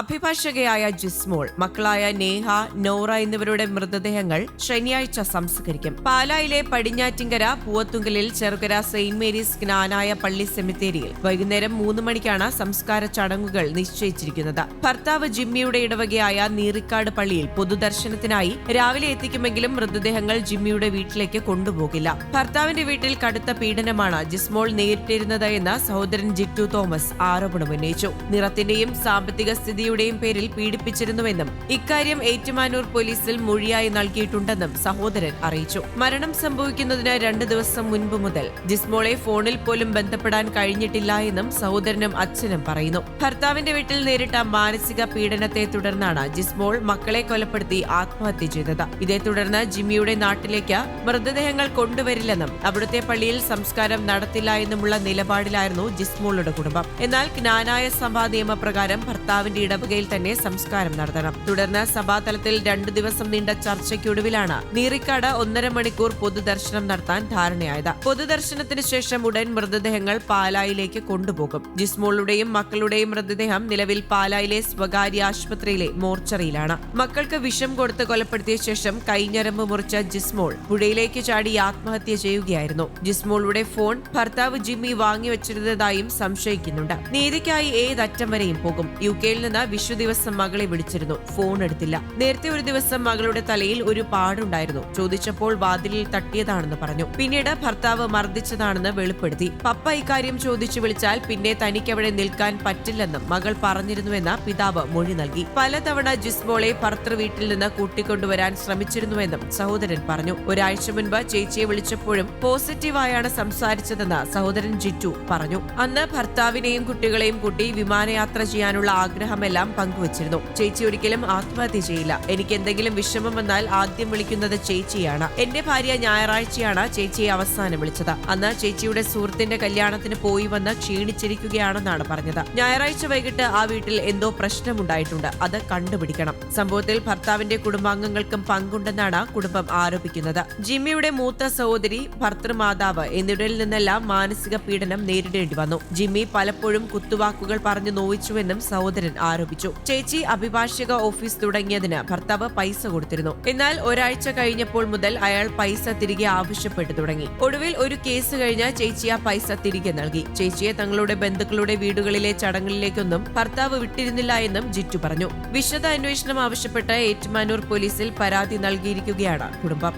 അഭിഭാഷകയായ ജിസ്മോൾ മക്കളായ നേഹ നോറ എന്നിവരുടെ മൃതദേഹങ്ങൾ ശനിയാഴ്ച സംസ്കരിക്കും. പാലായിലെ പടിഞ്ഞാറ്റിങ്കര പൂവത്തുങ്കലിൽ ചെറുകര സെയിന്റ് മേരീസ് ജ്ഞാനായ പള്ളി സെമിത്തേരിയിൽ വൈകുന്നേരം മൂന്ന് മണിക്കാണ് സംസ്കാര ചടങ്ങുകൾ നിശ്ചയിച്ചിരിക്കുന്നത്. ഭർത്താവ് ജിമ്മിയുടെ ഇടവകയായ നീറിക്കാട് പള്ളിയിൽ പൊതുദർശനത്തിനായി രാവിലെ എത്തിക്കുമെങ്കിലും മൃതദേഹങ്ങൾ ജിമ്മിയുടെ വീട്ടിലേക്ക് കൊണ്ടുപോകില്ല. ഭർത്താവിന്റെ വീട്ടിൽ കടുത്ത പീഡനമാണ് ജിസ്മോൾ നേരിട്ടിരുന്നത് എന്ന് സഹോദരൻ ജിറ്റു തോമസ് ആരോപണമുന്നയിച്ചു. നിറത്തിന്റെയും സാമ്പത്തിക സ്ഥിതിയുടെയും പേരിൽ പീഡിപ്പിച്ചിരുന്നുവെന്നും ഇക്കാര്യം ഏറ്റുമാനൂർ പോലീസിൽ മൊഴിയായി നൽകിയിട്ടുണ്ടെന്നും സഹോദരൻ അറിയിച്ചു. മരണം സംഭവിക്കുന്നതിന് രണ്ട് ദിവസം മുൻപ് മുതൽ ജിസ്മോളെ ഫോണിൽ പോലും ബന്ധപ്പെടാൻ കഴിഞ്ഞിട്ടില്ല എന്നും സഹോദരനും അച്ഛനും പറയുന്നു. ഭർത്താവിന്റെ വീട്ടിൽ നേരിട്ട മാനസിക പീഡനത്തെ തുടർന്നാണ് ജിസ്മോൾ മക്കളെ കൊലപ്പെടുത്തി ആത്മഹത്യ ചെയ്തത്. ഇതേ തുടർന്ന് ജിമ്മിയുടെ നാട്ടിലേക്ക് മൃതദേഹങ്ങൾ കൊണ്ടുവരില്ലെന്നും അവിടുത്തെ പള്ളിയിൽ സംസ്കാരം നടത്തില്ല എന്നുമുള്ള നിലപാടിലായിരുന്നു ജിസ്മോളുടെ കുടുംബം. എന്നാൽ ജ്ഞാനായ സഭാ നിയമപ്രകാരം ഭർത്താവിന്റെ ഇടവകയിൽ തന്നെ സംസ്കാരം നടത്തണം. തുടർന്ന് സഭാതലത്തിൽ രണ്ടു ദിവസം നീണ്ട ചർച്ചയ്ക്കൊടുവിലാണ് നീറിക്കാട് ഒന്നര മണിക്കൂർ പൊതുദർശനം നടത്താൻ ധാരണയായത്. പൊതുദർശനത്തിന് ശേഷം ഉടൻ മൃതദേഹങ്ങൾ പാലായിലേക്ക് കൊണ്ടുപോകും. ജിസ്മോളുടെയും മക്കളുടെയും മൃതദേഹം നിലവിൽ പാലായിലെ സ്വകാര്യ ആശുപത്രിയിലെ മോർച്ചറിയിലാണ്. മക്കൾക്ക് വിഷം കൊടുത്ത് കൊലപ്പെടുത്തിയ ശേഷം കൈഞ്ഞരമ്പ് മുറിച്ച ജിസ്മോൾ പുഴയിലേക്ക് ചാടി ആത്മഹത്യ ചെയ്യുകയായിരുന്നു. ജിസ്മോളുടെ ഫോൺ ഭർത്താവ് ജിമ്മി വാങ്ങിവെച്ചിരുന്നതായും സംശയിക്കുന്നുണ്ട്. നീതിക്കായി ഏതറ്റം വരെയും പോകും. യു കെയിൽ നിന്ന് വിഷു ദിവസം മകളെ വിളിച്ചിരുന്നു. ഫോൺ എടുത്തില്ല. നേരത്തെ ഒരു ദിവസം മകളുടെ തലയിൽ ഒരു പാടുണ്ടായിരുന്നു. ചോദിച്ചപ്പോൾ വാതിലിൽ തട്ടിയതാണെന്ന് പറഞ്ഞു. പിന്നീട് ഭർത്താവ് മർദ്ദിച്ചതാണെന്ന് വെളിപ്പെടുത്തി. പപ്പ ഇക്കാര്യം ചോദിച്ചു വിളിച്ചാൽ പിന്നെ തനിക്കവിടെ നിൽക്കാൻ പറ്റില്ലെന്നും മകൾ പറഞ്ഞിരുന്നുവെന്ന് പിതാവ് മൊഴി നൽകി. പലതവണ ജിസ്മോളെ ഭർത്തൃ വീട്ടിൽ നിന്ന് കൂട്ടിക്കൊണ്ടുവരാൻ ശ്രമിച്ചിരുന്നുവെന്നും സഹോദരൻ പറഞ്ഞു. ഒരാഴ്ച മുൻപ് ചേച്ചിയെ വിളിച്ചപ്പോഴും പോസിറ്റീവായാണ് സംസാരിച്ചതെന്ന് സഹോദരൻ ജിറ്റു പറഞ്ഞു. അന്ന് ഭർത്താവിനെയും കുട്ടികളെയും കൂട്ടി വിമാനയാത്ര ചെയ്യാനുള്ള ആഗ്രഹമെല്ലാം പങ്കുവച്ചിരുന്നു. ചേച്ചി ഒരിക്കലും ആത്മഹത്യ ചെയ്യില്ല. എനിക്ക് എന്തെങ്കിലും വിഷമം വന്നാൽ ആദ്യം വിളിക്കുന്നത് ചേച്ചിയാണ്. എന്റെ ഭാര്യ ഞായറാഴ്ചയാണ് ചേച്ചിയെ അവസാനം വിളിച്ചത്. അന്ന് ചേച്ചിയുടെ സുഹൃത്തിന്റെ കല്യാണത്തിന് പോയി വന്ന് ക്ഷീണിച്ചിരിക്കുകയാണെന്നാണ് പറഞ്ഞത്. ഞായറാഴ്ച വൈകിട്ട് ആ വീട്ടിൽ എന്തോ പ്രശ്നമുണ്ടായിട്ടുണ്ട്. അത് കണ്ടുപിടിക്കണം. സംഭവത്തിൽ ഭർത്താവിന്റെ കുടുംബാംഗങ്ങൾക്കും പങ്കുണ്ടെന്നാണ് കുടുംബം ആരോപിക്കുന്നത്. ജിമ്മിയുടെ മൂത്ത സഹോദരി ഭർത്തൃമാതാവ് എന്നിവരിൽ നിന്നെല്ലാം മാനസിക പീഡനം നേരിടേണ്ടി വന്നു. ജിമ്മി പലപ്പോഴും കുത്തുവാക്കുകൾ പറഞ്ഞു നോവിച്ചുവെന്നും സഹോദരൻ ആരോപിച്ചു. ചേച്ചി അഭിഭാഷക ഓഫീസ് തുടങ്ങിയതിന് ഭർത്താവ് പൈസ കൊടുത്തിരുന്നു. എന്നാൽ ഒരാഴ്ച കഴിഞ്ഞപ്പോൾ മുതൽ അയാൾ പൈസ തിരികെ ആവശ്യപ്പെട്ടു തുടങ്ങി. ഒടുവിൽ ഒരു കേസ് കഴിഞ്ഞ ചേച്ചി ആ പൈസ തിരികെ നൽകി. ചേച്ചിയെ തങ്ങളുടെ ബന്ധുക്കളുടെ വീടുകളിലെ ചടങ്ങിലേക്കൊന്നും ഭർത്താവ് വിട്ടിരുന്നില്ല എന്നും ജിറ്റു പറഞ്ഞു. വിശദ അന്വേഷണം ആവശ്യപ്പെട്ട് ഏറ്റുമാനൂർ പോലീസിൽ പരാതി നൽകിയിരിക്കുകയാണ് കുടുംബം.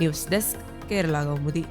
News desk Kerala Kaumudi